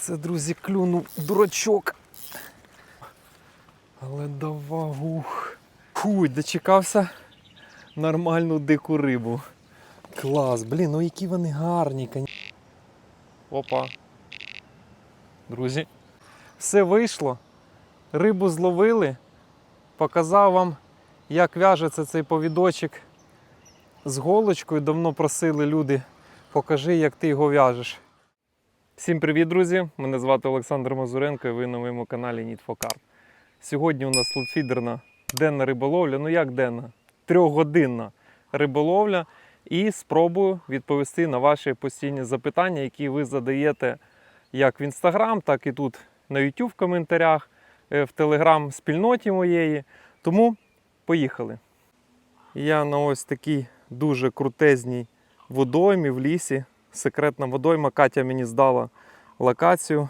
Це, друзі, клюнув дурачок. Але давав ух. Хуй, дочекався нормальну дику рибу. Клас, блін, ну які вони гарні. Опа. Друзі. Все вийшло. Рибу зловили. Показав вам, як в'яжеться цей повідочок з голочкою. Давно просили люди. Покажи, як ти його в'яжеш. Всім привіт, друзі! Мене звати Олександр Мазуренко і ви на моєму каналі Need for Carp. Сьогодні у нас лутфідерна денна риболовля. Ну як денна? Трьохгодинна риболовля. І спробую відповісти на ваші постійні запитання, які ви задаєте як в інстаграм, так і тут на YouTube в коментарях, е, в телеграм-спільноті моєї. Тому поїхали. Я на ось такій дуже крутезній водоймі в лісі. Секретна водойма. Катя мені здала локацію,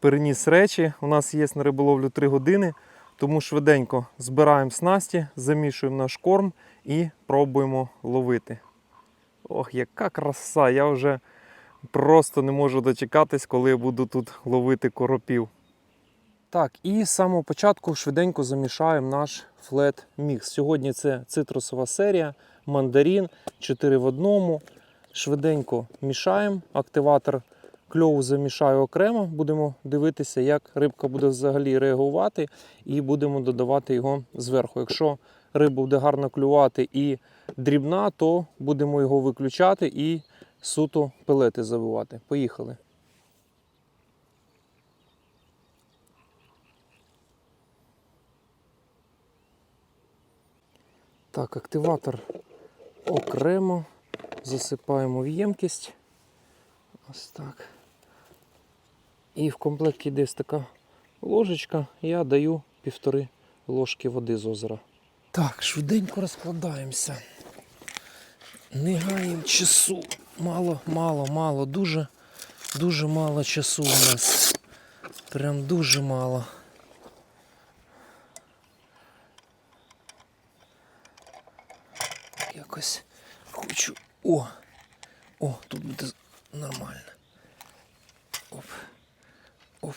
переніс речі. У нас є на риболовлю 3 години, тому швиденько збираємо снасті, замішуємо наш корм і пробуємо ловити. Ох, яка краса! Я вже просто не можу дочекатись, коли я буду тут ловити коропів. Так, і з самого початку швиденько замішаємо наш флет мікс. Сьогодні це цитрусова серія, мандарин, 4 в одному. Швиденько мішаємо. Активатор кльову замішаю окремо. Будемо дивитися, як рибка буде взагалі реагувати, і будемо додавати його зверху. Якщо риба буде гарно клювати і дрібна, то будемо його виключати і суто пелети забивати. Поїхали. Так, активатор окремо. Засипаємо в ємкість. Ось так. І в комплекті десь така ложечка. Я даю півтори ложки води з озера. Так, швиденько розкладаємося. Не гаємо часу. Мало, мало, мало, дуже, дуже мало часу у нас. Прям дуже мало. Якось хочу. О! О, тут буде нормально. Оп. Оп.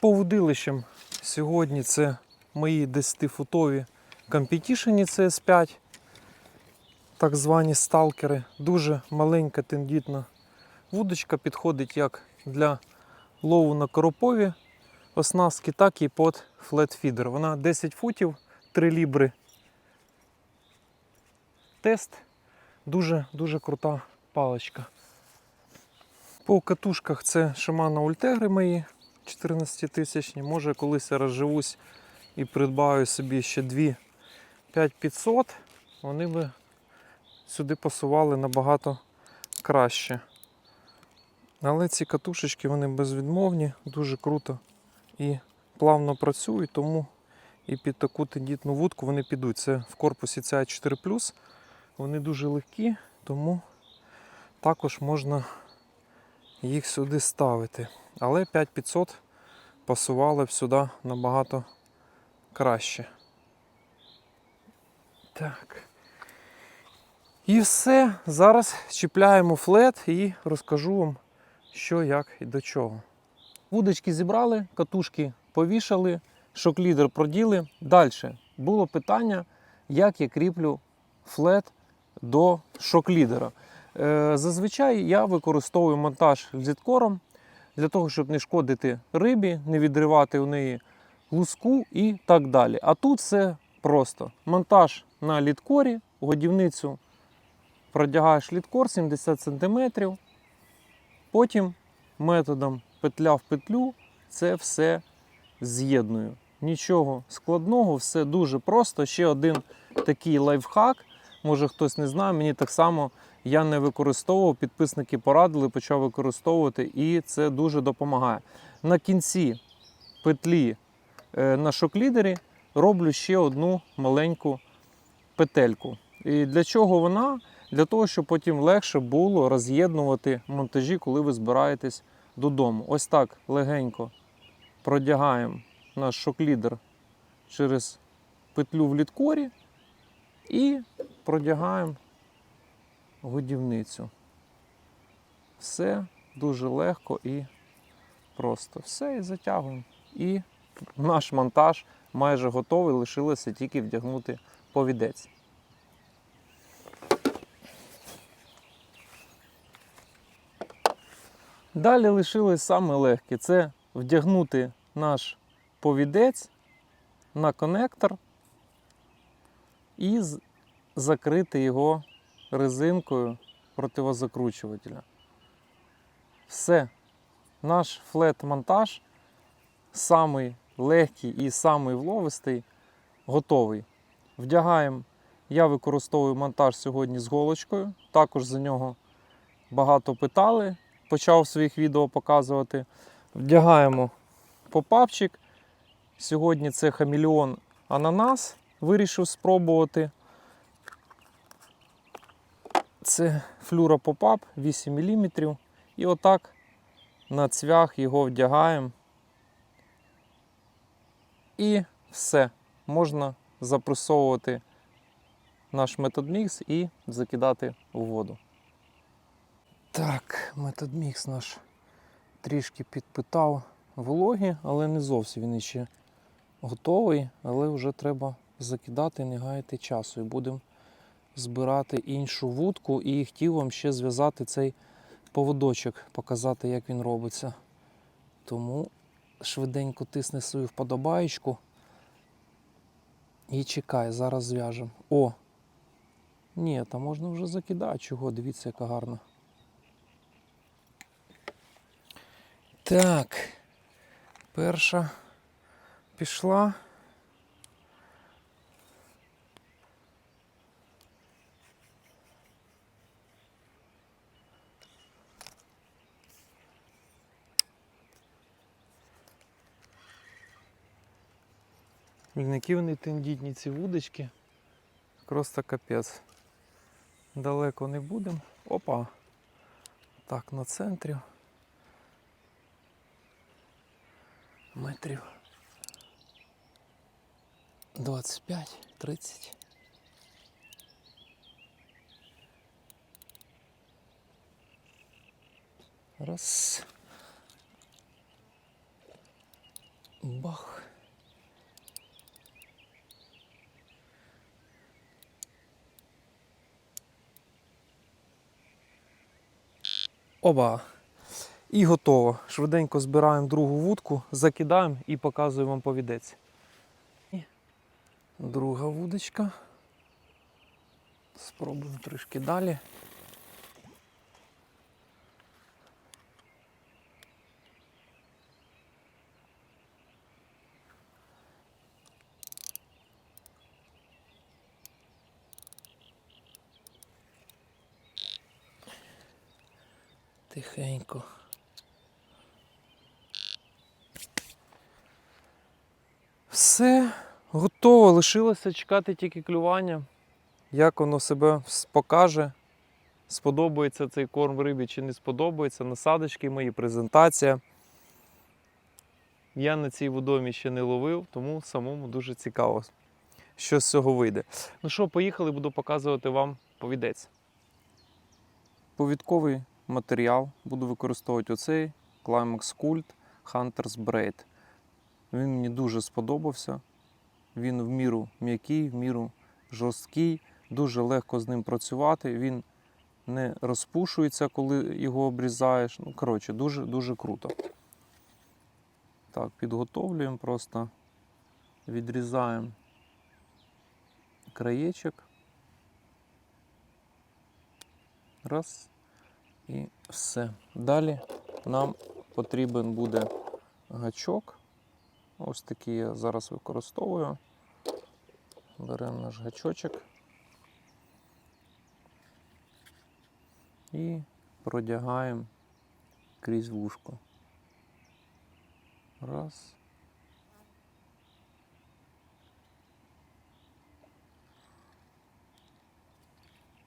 По вудилищам сьогодні це мої 10-футові компетішені CS5 так звані сталкери. Дуже маленька тендітна вудочка підходить як для лову на коропові оснастки, так і під флетфідер. Вона 10 футів, 3 лібри. Тест. Дуже дуже крута паличка. По катушках це Shimano Ultegri мої 14 тисячні. Може колись я розживусь і придбаю собі ще дві 5500. Вони би сюди пасували набагато краще. Але ці катушечки вони безвідмовні, дуже круто і плавно працюють, тому і під таку тендітну вудку вони підуть. Це в корпусі ci 4 Вони дуже легкі, тому також можна їх сюди ставити. Але 5500 пасували б сюди набагато краще. Так. І все. Зараз чіпляємо флет і розкажу вам, що, як і до чого. Вудочки зібрали, катушки повішали, шок-лідер проділи. Далі було питання, як я кріплю флет до шок-лідера. Е, Зазвичай я використовую монтаж зіткором для того, щоб не шкодити рибі, не відривати у неї луску і так далі. А тут все просто. Монтаж на літкорі, годівницю продягаєш літкор 70 см. Потім методом петля в петлю це все з'єдную. Нічого складного, все дуже просто. Ще один такий лайфхак. Може хтось не знає, мені так само я не використовував, підписники порадили, почав використовувати, і це дуже допомагає. На кінці петлі е, на шоклідері роблю ще одну маленьку петельку. І для чого вона? Для того, щоб потім легше було роз'єднувати монтажі, коли ви збираєтесь додому. Ось так легенько продягаємо наш шок-лідер через петлю в літкорі і продягаємо годівницю. Все дуже легко і просто. Все і затягуємо. І наш монтаж майже готовий, лишилося тільки вдягнути повідець. Далі лишилось саме легке це вдягнути наш повідець на конектор і закрити його резинкою противозакручувателя. Все. Наш флет-монтаж, самий легкий і самий вловистий, готовий. Вдягаємо. Я використовую монтаж сьогодні з голочкою. Також за нього багато питали. Почав в своїх відео показувати. Вдягаємо попапчик. Сьогодні це хамелеон ананас. Вирішив спробувати. Це флюра попап 8 мм. І отак на цвях його вдягаємо. І все. Можна запресовувати наш метод мікс і закидати у воду. Так, метод мікс наш трішки підпитав вологі, але не зовсім він ще готовий, але вже треба закидати, не гаяти часу. І будемо збирати іншу вудку і хотів вам ще зв'язати цей поводочок, показати, як він робиться. Тому швиденько тисни свою вподобаєчку і чекай, зараз зв'яжемо. О! Ні, там можна вже закидати. Чого? Дивіться, яка гарна. Так, перша пішла. Які вони тендітні ці вудочки. Просто капець. Далеко не будемо. Опа. Так, на центрі. Метрів 25-30. Раз. Бах. Оба. І готово. Швиденько збираємо другу вудку, закидаємо і показую вам повідець. Друга вудочка. Спробуємо трішки далі. Тихенько. Все, готово. Лишилося чекати тільки клювання. Як воно себе покаже. Сподобається цей корм рибі чи не сподобається. Насадочки мої, презентація. Я на цій водомі ще не ловив, тому самому дуже цікаво, що з цього вийде. Ну що, поїхали, буду показувати вам повідець. Повідковий матеріал буду використовувати оцей Climax Cult Hunter's Braid. Він мені дуже сподобався. Він в міру м'який, в міру жорсткий, дуже легко з ним працювати. Він не розпушується, коли його обрізаєш. Ну, коротше, дуже, дуже круто. Так, підготовлюємо, просто відрізаємо краєчок. Раз. І все. Далі нам потрібен буде гачок. Ось такий я зараз використовую. Беремо наш гачочок і продягаємо крізь вушко. Раз.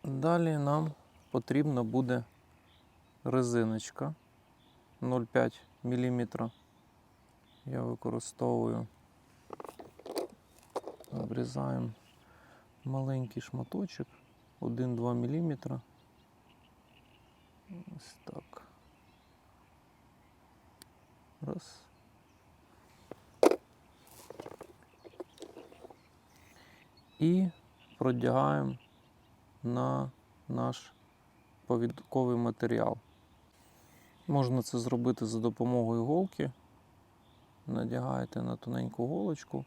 Далі нам потрібна буде резиночка 0,5 мм. Я використовую, обрізаємо маленький шматочок 1-2 мм. Ось так. Раз. І продягаємо на наш повідковий матеріал. Можна це зробити за допомогою голки. Надягаєте на тоненьку голочку,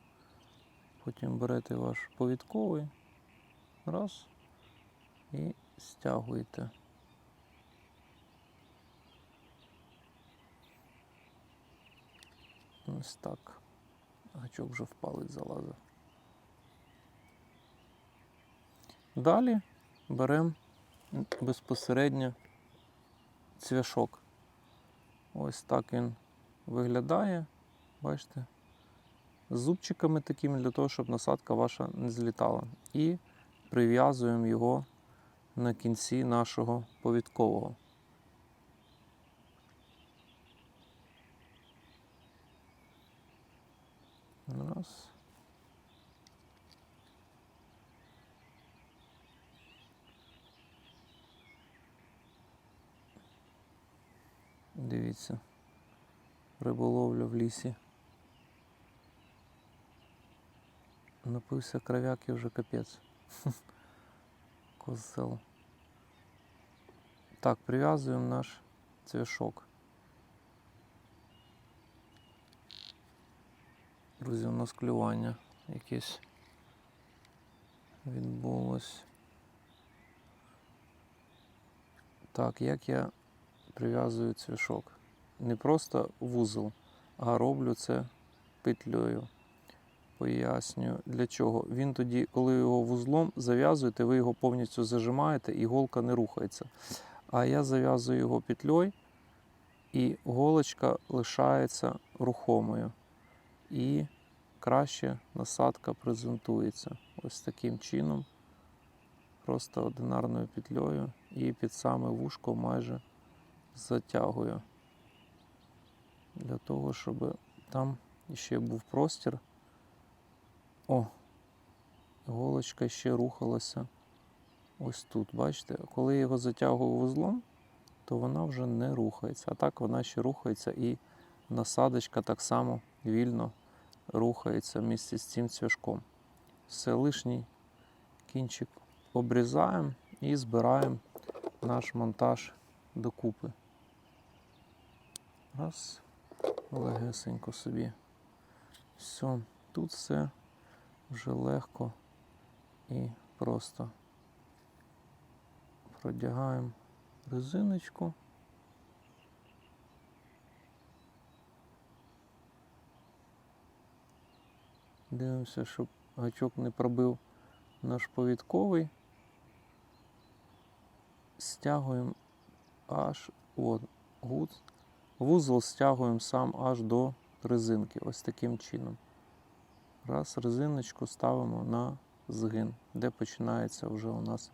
потім берете ваш повідковий, раз, і стягуєте. Ось так. Гачок вже в палець залазив. Далі беремо безпосередньо цвяшок. Ось так він виглядає. Бачите? З зубчиками такими для того, щоб насадка ваша не злітала. І прив'язуємо його на кінці нашого повідкового. Раз. Дивіться. Риболовля в лісі. Напився кров'яки вже капець. Козел. Так, прив'язуємо наш цвяшок. Друзі, у нас клювання якесь відбулось. Так, як я прив'язую цвяшок? Не просто вузол, а роблю це петлею. Пояснюю, для чого. Він тоді, коли його вузлом зав'язуєте, ви його повністю зажимаєте і голка не рухається. А я зав'язую його петлею, і голочка лишається рухомою. І краще насадка презентується. Ось таким чином. Просто одинарною петлею і під саме вушко майже затягую. Для того, щоб там ще був простір. О, голочка ще рухалася ось тут. Бачите, коли я його затягую вузлом, то вона вже не рухається. А так вона ще рухається і насадочка так само вільно рухається місці з цим цвяшком. Все лишній кінчик обрізаємо і збираємо наш монтаж докупи. Раз, легесенько собі. Все, тут все вже легко і просто продягаємо резиночку. Дивимося, щоб гачок не пробив наш повідковий. Стягуємо аж от. Вузол стягуємо сам аж до резинки. Ось таким чином. Раз, резиночку ставимо на згин, де починається вже у нас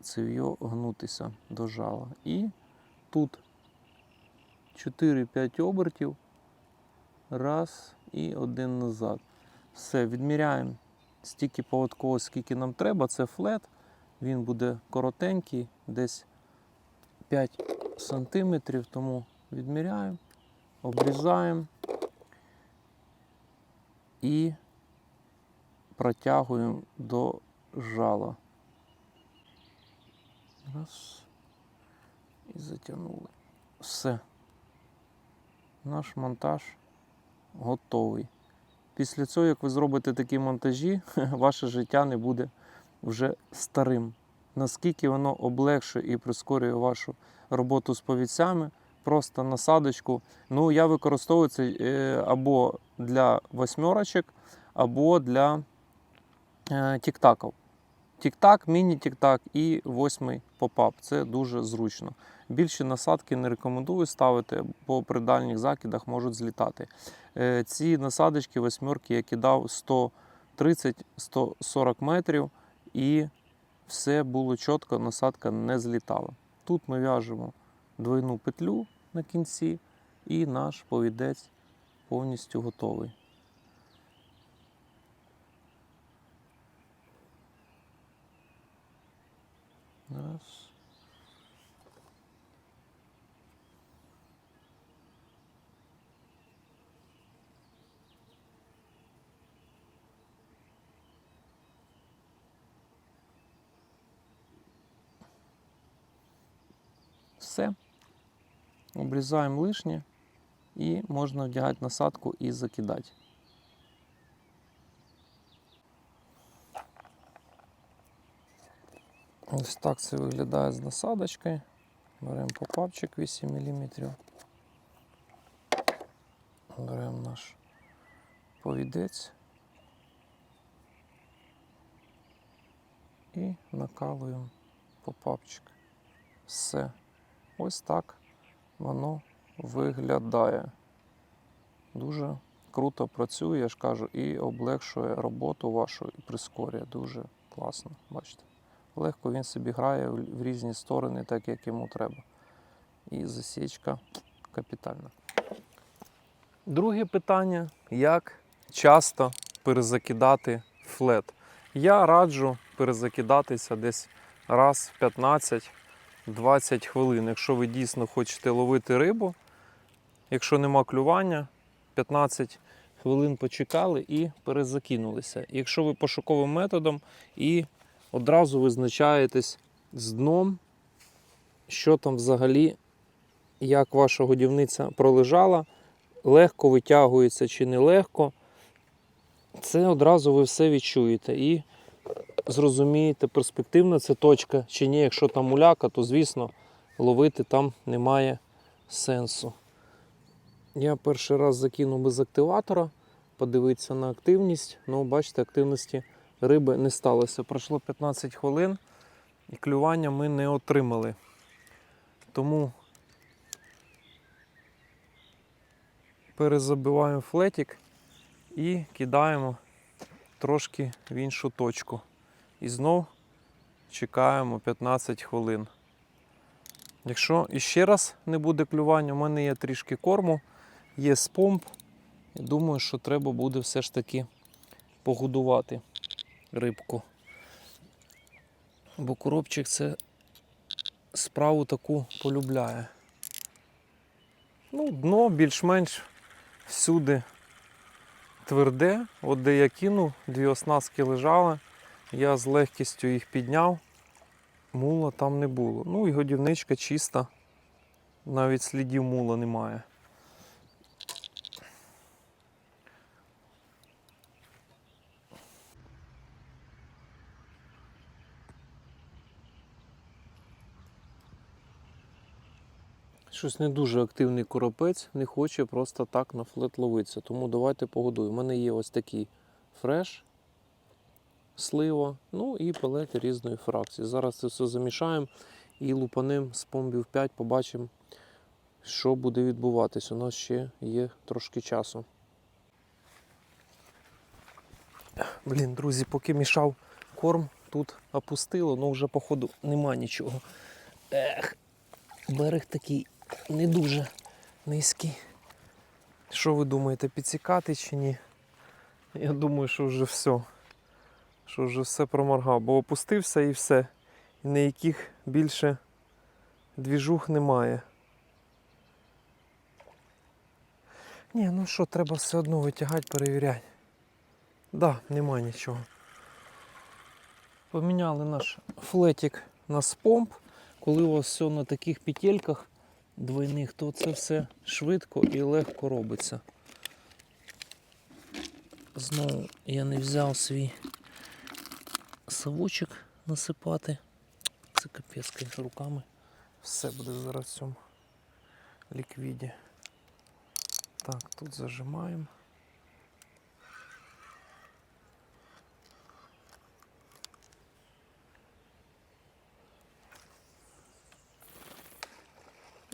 цев'йо гнутися до жала. І тут 4-5 обертів. Раз і один назад. Все, відміряємо стільки поводково, скільки нам треба. Це флет. Він буде коротенький, десь 5 сантиметрів, тому відміряємо, обрізаємо і протягуємо до жала. Раз. І затягнули. Все. Наш монтаж готовий. Після цього, як ви зробите такі монтажі, ваше життя не буде вже старим. Наскільки воно облегшує і прискорює вашу роботу з повідцями, просто насадочку. Ну, я використовую це е, або для восьмерочок, або для е, тік-таків. Тік-так, міні-тік-так і восьмий попап. Це дуже зручно. Більші насадки не рекомендую ставити, бо при дальніх закидах можуть злітати. Е, Ці насадочки восьмерки я кидав 130-140 метрів і все було чітко, насадка не злітала. Тут ми в'яжемо двойну петлю на кінці, і наш повідець повністю готовий. Раз. Все. Обрізаємо лишнє і можна вдягати насадку і закидати. Ось так це виглядає з насадочкою. Беремо попапчик 8 мм. Беремо наш повідець і накалуємо попапчик. Все. Ось так воно виглядає. Дуже круто працює, я ж кажу, і облегшує роботу вашу, і прискорює. Дуже класно, бачите. Легко він собі грає в різні сторони, так як йому треба. І засічка капітальна. Друге питання: як часто перезакидати флет? Я раджу перезакидатися десь раз в 15-20 хвилин. Якщо ви дійсно хочете ловити рибу, якщо нема клювання, 15 хвилин почекали і перезакинулися. Якщо ви пошуковим методом і одразу визначаєтесь з дном, що там взагалі, як ваша годівниця пролежала, легко витягується чи не легко. Це одразу ви все відчуєте і зрозумієте, перспективна це точка чи ні. Якщо там муляка, то звісно ловити там немає сенсу. Я перший раз закинув без активатора, подивитися на активність. Ну, бачите, активності риби не сталося. Пройшло 15 хвилин і клювання ми не отримали. Тому перезабиваємо флетик і кидаємо трошки в іншу точку. І знов чекаємо 15 хвилин. Якщо іще раз не буде клювання, у мене є трішки корму, є спомп. Думаю, що треба буде все ж таки погодувати рибку. Бо коробчик це справу таку полюбляє. Ну, дно більш-менш всюди тверде. От де я кинув, дві оснастки лежали. Я з легкістю їх підняв. Мула там не було. Ну і годівничка чиста. Навіть слідів мула немає. Щось не дуже активний коропець, не хоче просто так на флет ловитися. Тому давайте погодуємо. У мене є ось такий фреш, слива, ну і пелети різної фракції. Зараз це все замішаємо і лупанем з помбів 5 побачимо, що буде відбуватись. У нас ще є трошки часу. Блін, друзі, поки мішав корм, тут опустило, ну вже походу нема нічого. Ех, берег такий не дуже низький. Що ви думаєте, підсікати чи ні? Я думаю, що вже все. Що вже все проморгав, бо опустився і все. І ніяких більше двіжух немає. Ні, ну що, треба все одно витягати, перевіряти. Да, нема нічого. Поміняли наш флетик на спомп. Коли у вас все на таких петельках двойних, то це все швидко і легко робиться. Знову я не взяв свій совочок насипати. Це капець руками. Все буде зараз в цьому ліквіді. Так, тут зажимаємо.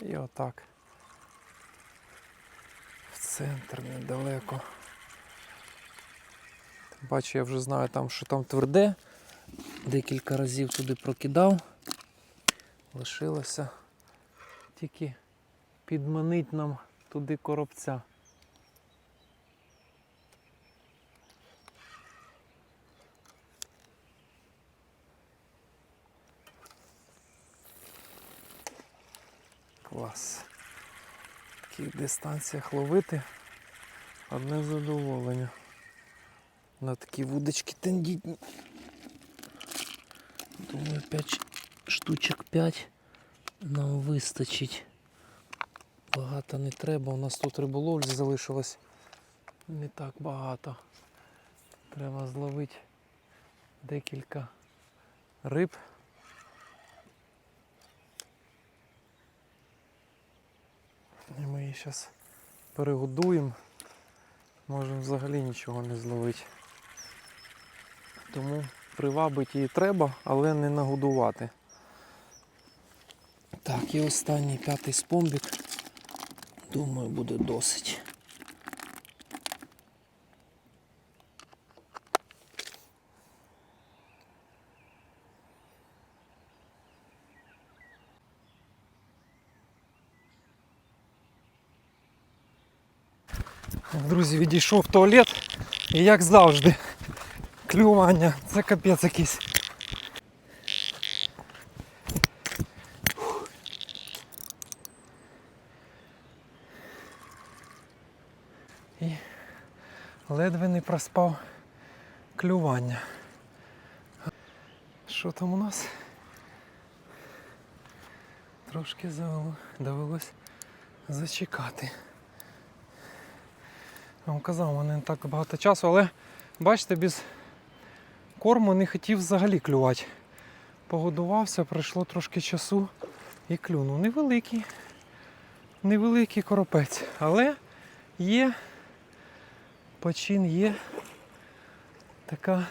І отак. В центр недалеко. Бачу, я вже знаю там, що там тверде. Декілька разів туди прокидав. Лишилося тільки підманить нам туди коробця. Клас. В таких дистанціях ловити одне задоволення. На такі вудочки тендітні. Думаю, 5 штучок 5 нам вистачить. Багато не треба. У нас тут риболовлі залишилось не так багато. Треба зловити декілька риб. І ми її зараз перегодуємо. Можемо взагалі нічого не зловити. Тому привабити її треба, але не нагодувати. Так, і останній п'ятий спомбік. Думаю, буде досить. Друзі, відійшов в туалет і як завжди, клювання, це капець якийсь. І ледве не проспав клювання. Що там у нас? Трошки завело- довелось зачекати. Я вам казав, у мене не так багато часу, але бачите, без корму не хотів взагалі клювати. Погодувався, пройшло трошки часу і клюнув. Невеликий, невеликий коропець, але є почин, є така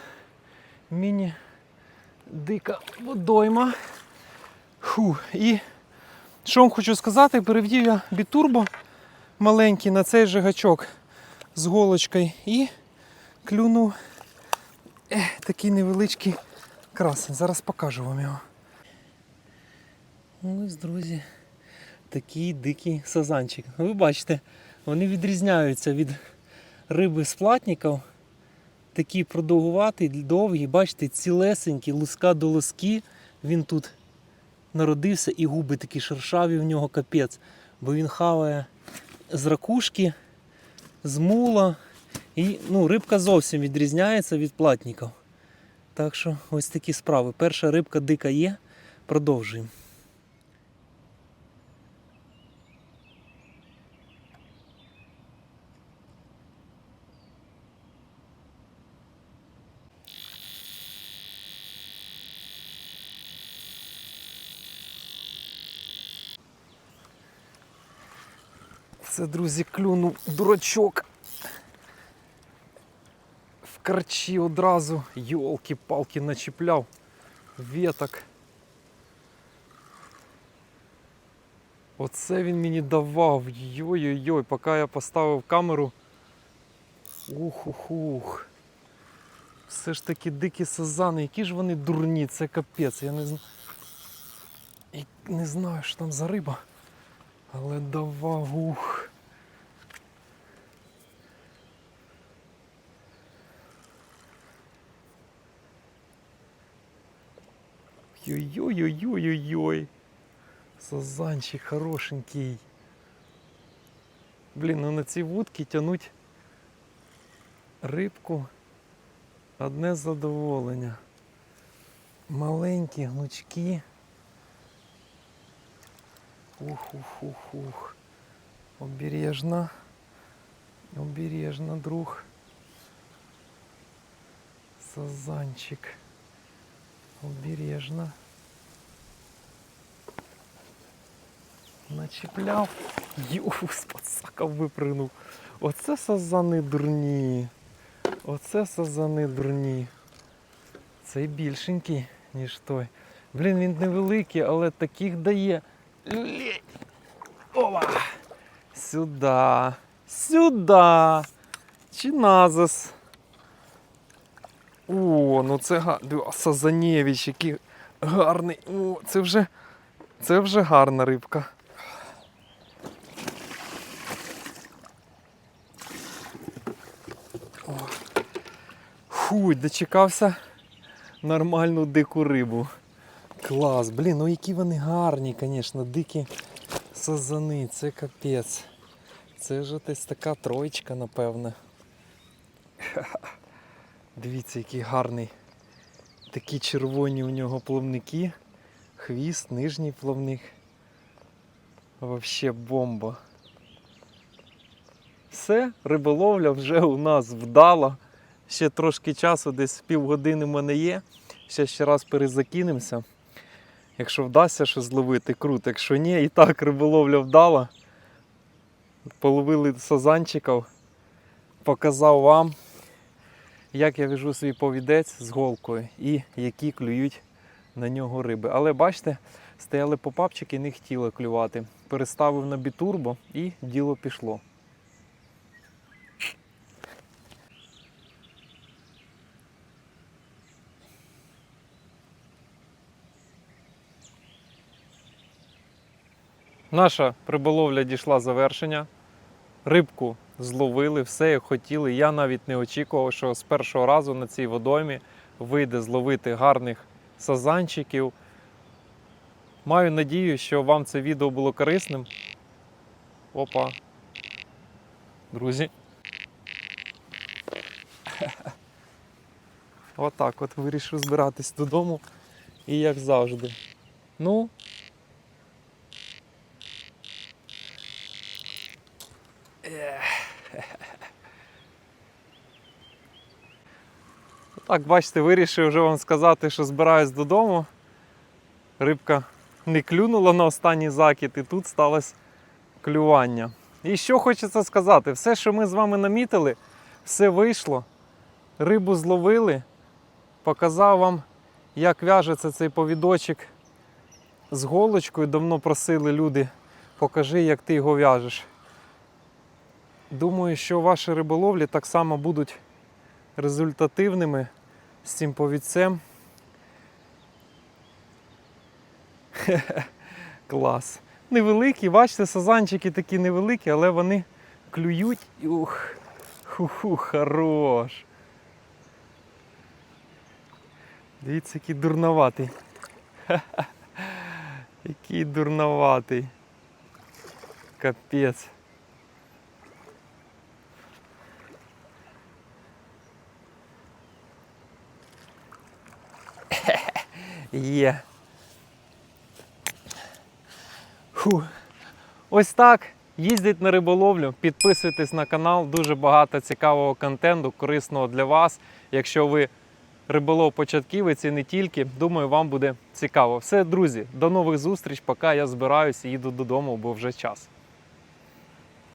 міні-дика водойма. Фу. І що вам хочу сказати, перевдів я бітурбо маленький на цей же гачок з голочкою і клюнув такий невеличкий красень. Зараз покажу вам його. Ось, друзі, такий дикий сазанчик. Ви бачите, вони відрізняються від риби з платників. Такий продовгуватий, довгий, бачите, цілесенький, луска до луски. Він тут народився і губи такі шершаві в нього капець. Бо він хаває з ракушки, з мула. І ну, рибка зовсім відрізняється від платників. Так що ось такі справи. Перша рибка дика є. Продовжуємо. Це, друзі, клюнув дурачок. Карчі одразу йолки-палки начіпляв веток. Оце він мені давав. Йой-йой-йой, поки я поставив камеру. Ух-ух-ух. Все ж таки дикі сазани, які ж вони дурні, це капець. Я не знаю. Не знаю, що там за риба. Але давав ух. Ой-ой-ой-ой-ой-ой. Сазанчик хорошенький. Блін, ну на ці вудки тянуть рибку одне задоволення. Маленькі гнучки. Ух, ух, ух, ух. Обережно. Обережно, друг. Сазанчик. Обережно. Начіпляв. З подсака випринув. Оце сазани дурні. Оце сазани дурні. Цей більшенький, ніж той. Блін, він невеликий, але таких дає. Ова! Сюда. Сюда. Чиназис. О, О, ну це га... Сазанєвич, який гарний. О, це вже, це вже гарна рибка. О. Фу, дочекався нормальну дику рибу. Клас, блін, ну які вони гарні, звісно, дикі сазани, це капець. Це вже десь така троєчка, напевне. Дивіться, який гарний. Такі червоні у нього плавники. Хвіст, нижній плавник. Вообще бомба. Все, риболовля вже у нас вдала. Ще трошки часу, десь півгодини в мене є. Ще ще раз перезакинемося. Якщо вдасться щось зловити, круто. Якщо ні, і так риболовля вдала. Половили сазанчиків. Показав вам, як я вяжу свій повідець з голкою і які клюють на нього риби. Але бачите, стояли попапчики, не хотіли клювати. Переставив на бітурбо і діло пішло. Наша риболовля дійшла завершення. Рибку зловили, все як хотіли. Я навіть не очікував, що з першого разу на цій водоймі вийде зловити гарних сазанчиків. Маю надію, що вам це відео було корисним. Опа. Друзі. Отак от вирішив збиратись додому. І як завжди. Ну, Так, бачите, вирішив вже вам сказати, що збираюсь додому. Рибка не клюнула на останній закид, і тут сталося клювання. І що хочеться сказати, все, що ми з вами намітили, все вийшло. Рибу зловили, показав вам, як в'яжеться цей повідочок з голочкою. Давно просили люди, покажи, як ти його в'яжеш. Думаю, що ваші риболовлі так само будуть результативними з цим повідцем. Клас. Невеликі, бачите, сазанчики такі невеликі, але вони клюють ух, ху-ху, хорош. Дивіться, який дурноватий. Ха-ха. Який дурноватий. Капець. Є. Фу. Ось так. Їздіть на риболовлю, підписуйтесь на канал, дуже багато цікавого контенту, корисного для вас. Якщо ви риболов початківець і не тільки, думаю, вам буде цікаво. Все, друзі, до нових зустріч. Поки я збираюся і їду додому, бо вже час.